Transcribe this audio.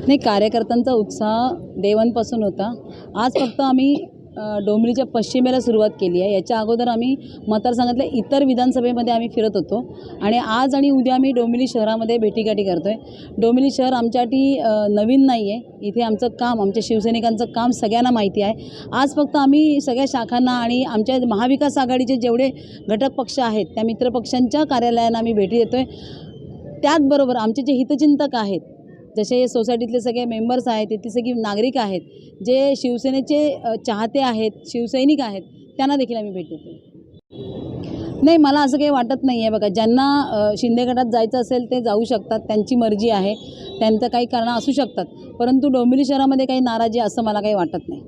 नाही कार्यकर्त्यांचा उत्साह देवांपासून होता. आज फक्त आम्ही डोंबिवलीच्या पश्चिमेला सुरुवात केली आहे. याच्या अगोदर आम्ही मतदारसंघातल्या इतर विधानसभेमध्ये आम्ही फिरत होतो. आणि आज आणि उद्या आम्ही डोंबिवली शहरामध्ये भेटीगाठी करतो आहे डोंबिवली शहर आमच्यासाठी नवीन नाही आहे इथे आमचं काम आमच्या शिवसैनिकांचं काम सगळ्यांना माहिती आहे. आज फक्त आम्ही सगळ्या शाखांना आणि आमच्या महाविकास आघाडीचे जेवढे घटक पक्ष आहेत त्या मित्रपक्षांच्या कार्यालयांना आम्ही भेटी देतो आहे त्याचबरोबर आमचे जे हितचिंतक आहेत जसे सोसायटीतले सगळे मेंबर्स आहेत तिथली सगळी नागरिक आहेत जे शिवसेनेचे चाहते आहेत शिवसैनिक आहेत त्यांना देखील आम्ही भेट देतो नाही मला असं काही वाटत नाही आहे बघा. ज्यांना शिंदे गटात जायचं असेल ते जाऊ शकतात. त्यांची मर्जी आहे. त्यांचं काही कारणं असू शकतात. परंतु डोंबिवली शहरामध्ये काही नाराजी असं मला काही वाटत नाही.